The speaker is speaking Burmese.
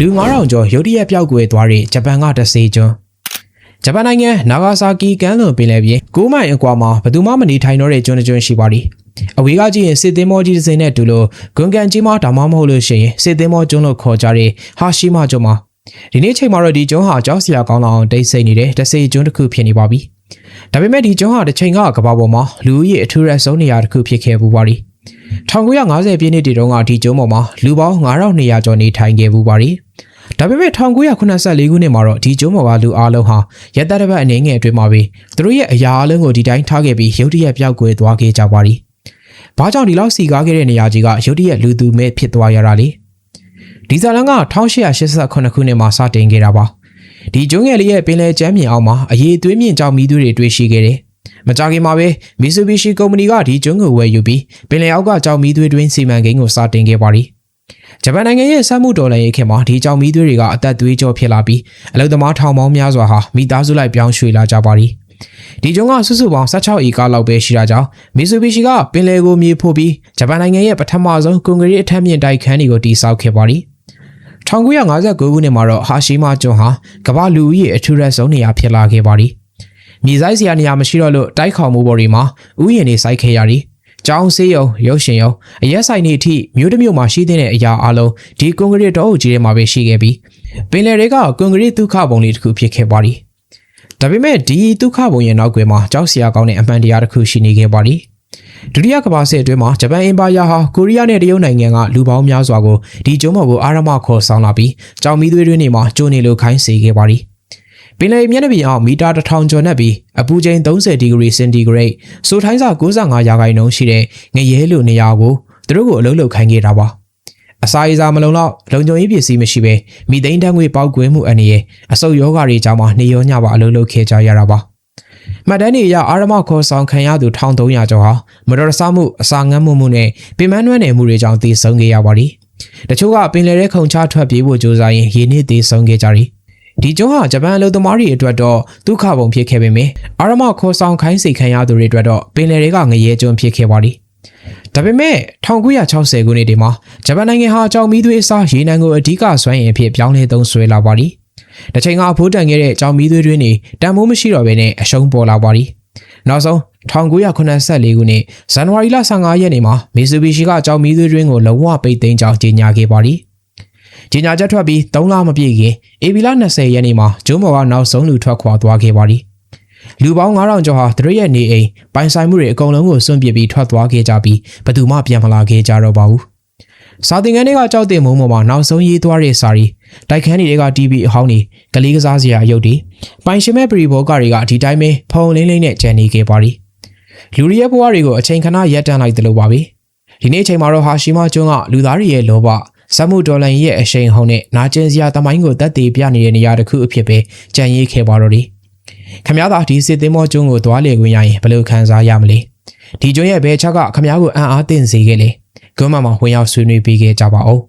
လူ9000ကျော်ရုတ်တရက်ပျောက်ကွယ်သွားတဲ့ဂျပန်ကတစေကျွန်းဂျပန်နိုင်ငံနာဂါဆာကီကမ်းလွန်ပင်လယ်ပြင်9မိုင်အကွာမှာဘယ်သူမှမနေထိုင်တော့တဲ့ကျွန်းတစ်ကျွန်းရှိပါသည်အဝေးကကြည့်ရင်စစ်သင်္ဘောကြီးတစ်စင်းနဲ့တူလို့ဂွန်ကန်ကြီးမဒါမှမဟုတ်လို့ရှိရင်စစ်သင်္ဘောကျွန်းလို့ခေါ်ကြတဲ့ဟာရှိမကျွန်းမှာဒီနေ့ချိန်မှာတော့ဒီကျွန်းဟာကြောက်စရာကောင်းလောက်အောင်တိတ်ဆိတ်နေတဲ့တစေကျွန်းတစ်ခုဖြစ်နေပါပြီဒါပေမဲ့ဒီကျွန်းဟာတစ်ချိန်ကကမ္ဘာပေါ်မှာလူဦးရေအထူးရက်ဆုံးနေရာတစ်ခုဖြစ်ခဲ့ပူပါသည် 1950ပြည့်နှစ်တည်းတုန်းကဒီကျွန်းပေါ်မှာလူပေါင်း9200ကျော်နေထိုင်ခဲ့ပူပါသည်ဒါပေမဲ့1984ခုနှစ်မှာတော့ဒီကျွန်းပေါ်ကလူအလုံးဟာရက်သက်တစ်ပတ်အနေငယ်အတွင်းမှာပဲသူတို့ရဲ့အရာအလုံးကိုဒီတိုင်းထားခဲ့ပြီးရုတ်တရက်ပျောက်ကွယ်သွားခဲ့ကြပါသည်။ဘာကြောင့်ဒီလောက်စီကားခဲ့တဲ့နေရာကြီးကရုတ်တရက်လူသူမဲ့ဖြစ်သွားရတာလဲ။ဒီဇာလန်က1888ခုနှစ်မှာစတင်ခဲ့တာပါ။ဒီကျွန်းငယ်လေးရဲ့ပင်လယ်ကျမ်းမြေအောက်မှာအရေးသွေးမြင့်ကြောင်မီးသွေးတွေတွေ့ရှိခဲ့တယ်။ မကြခင်မှာပဲ Mitsubishi ကုမ္ပဏီကဒီကျွန်းကိုဝယ်ယူပြီးပင်လယ်အောက်ကကြောင်မီးသွေးတွင်းစီမံကိန်းကိုစတင်ခဲ့ပါသည်။ဂျပန်နိုင်ငံရဲ့စက်မှုတော်လှန်ရေးခေတ်မှာဒီကြောင်မီးသွေးတွေကအသက်သွေးကြောဖြစ်လာပြီးအလုသမားထောင်ပေါင်းများစွာဟာမိသားစုလိုက်ပြောင်းရွှေ့လာကြပါသည်။ဒီကျွန်းကစုစုပေါင်း16ဧကလောက်ပဲရှိတာကြောင့်မီဆူဘီရှီကပင်လယ်ကိုမြေဖို့ပြီးဂျပန်နိုင်ငံရဲ့ပထမဆုံးကွန်ကရစ်အထက်မြင့်တိုက်ခန်းတွေကိုတည်ဆောက်ခဲ့ပါသည်။1959ခုနှစ်မှာတော့ဟာရှိမာကျွန်းဟာကမ္ဘာလူဦးရေအထူးရက်ဆုံးနေရာဖြစ်လာခဲ့ပါသည်။ မြေဆိုင်စရာနေရာမရှိတော့လို့တိုက်ခေါင်မှုပေါ်တွေမှာဥယျာဉ်တွေစိုက်ခဲ့ရသည်။ကျောင်းဆေးရုံရုပ်ရှင်ရုံအရက်ဆိုင်တွေအထိမြို့တစ်မြို့မှာရှိတဲ့အရာအလုံးဒီကွန်ကရစ်တောအုပ်ကြီးထဲမှာပဲရှိခဲ့ပြီးပင်လယ်တွေကကွန်ကရစ်ဒုက္ခပုံလေးတစ်ခုဖြစ်ခဲ့ပါသည်။ဒါပေမဲ့ဒီဒုက္ခပုံရဲ့နောက်ကွယ်မှာကြောက်စရာကောင်းတဲ့အမှန်တရားတစ်ခုရှိနေခဲ့ပါသည်။ဒုတိယကမ္ဘာစစ်အတွင်းမှာဂျပန်အင်ပါယာဟာကိုရီးယားနဲ့တရုတ်နိုင်ငံကလူပေါင်းများစွာကိုဒီကျွန်းပေါ်ကိုအာရမခေါ်ဆောင်လာပြီးကြောင်မီးသွေးတွင်းတွေမှာကျိုးနေလို့ခိုင်းစေခဲ့ပါသည်။ ပင်လယ်မျက်နှာပြင်အောင်မီတာ1000ကျော်နဲ့ပြီးအပူချိန်30ဒီဂရီစင်တီဂရိတ်ဆိုထိုင်းစာ95ရာခိုင်နှုန်းရှိတဲ့ငရဲလိုနေရာကိုသူတို့ကိုအလုံးလုံးခိုင်းခဲ့တာပါအစာရည်စာမလုံလောက်လုံခြုံရေးပစ္စည်းမရှိဘဲမိသိန်းတန်းငွေပေါက်ကွဲမှုအနေနဲ့အဆုတ်ယောဂါတွေကြောင့်မှနေရောညပါအလုံးလုံးခဲကြရတာပါမှတ်တမ်းတွေအရအာရမခေါ်ဆောင်ခံရသူ1300ကျော်ဟာမတော်တဆမှုအစာငတ်မှုမှုနဲ့ပင်မနှွမ်းနယ်မှုတွေကြောင့်သေဆုံးခဲ့ရပါသည်တချို့ကပင်လယ်ထဲခုန်ချထွက်ပြေးဖို့ကြိုးစားရင်ရေနစ်သေဆုံးခဲ့ကြသည် ဒီကျွန်းဟာဂျပန်အလုပ်သမားတွေအတွက်တော့ဒုက္ခပုံဖြစ်ခဲ့ပေမယ့်အာရမခေါ်ဆောင်ခိုင်းစိတ်ခံရသူတွေအတွက်တော့ပင်လယ်တွေကငရဲကျွန်းဖြစ်ခဲ့ပါသည်ဒါပေမဲ့1960ခုနှစ်ဒီမှာဂျပန်နိုင်ငံဟာကြောင်မီးသွေးအစားရေနံကိုအဓိကစွမ်းအင်အဖြစ်ပြောင်းလဲသုံးစွဲလာပါသည်တစ်ချိန်ကအဖိုးတန်ခဲ့တဲ့ကြောင်မီးသွေးတွင်းတွေတန်မိုးမရှိတော့ဘဲနဲ့အရှုံးပေါ်လာပါသည်နောက်ဆုံး1984ခုနှစ်ဇန်နဝါရီလ15ရက်နေ့မှာမီဆူဘီရှီကကြောင်မီးသွေးတွင်းကိုလုံးဝပိတ်သိမ်းကြောင်းကြေညာခဲ့ပါသည် ကြေညာချက်ထွက်ပြီး3လမပြည့်ခင်ဧပြီလ20ရက်နေ့မှာဂျုံးမော်ကနောက်ဆုံးလူထွက်ခွာသွားခဲ့ပါသည်လူပေါင်း9000ကျော်ဟာသူတို့ရဲ့နေအိမ်ပိုင်ဆိုင်မှုတွေအကုန်လုံးကိုစွန့်ပစ်ပြီးထွက်သွားခဲ့ကြပြီးဘယ်သူမှပြန်မလာခဲ့ကြတော့ပါဘူးစာသင်ခန်းတွေကကြောက်တင်မုံပေါ်မှာနောက်ဆုံးရေးသွားတဲ့စာရီတိုက်ခန်းတွေက TV အဟောင်းတွေကလေးကစားစရာအယုတ်တွေပိုင်ရှင်မဲ့ပရီဘောကတွေကဒီတိုင်းပဲဖုံလင်းလင်းနဲ့ကြံနေခဲ့ပါသည်လူတွေရဲ့ဘဝတွေကိုအချိန်ခဏရပ်တန့်လိုက်တယ်လို့ပါပဲဒီနေ့အချိန်မှာတော့ဟာရှိမကျွန်းကလူသားတွေရဲ့လောဘ စက်မှုဒေါ်လာရဲ့အရှိန်ဟုန်နဲ့နာကျင်စရာတမိုင်းကိုတက်တည်ပြနေတဲ့နေရာတစ်ခုအဖြစ်ပဲကြံရေးခဲ့ပါတော့တယ်ခမ ्या သာဒီစစ်သင်းမောကျွန်းကိုသွားလေခွင့်ရရင်ဘယ်လိုခံစားရမလဲဒီကျွန်းရဲ့ဘယ်ချက်ကခမ ्या ကိုအံ့အားသင့်စေခဲ့လဲဂွမ်းမမှာဝင်ရောက်ဆွေးနွေးပေးခဲ့ကြပါဦး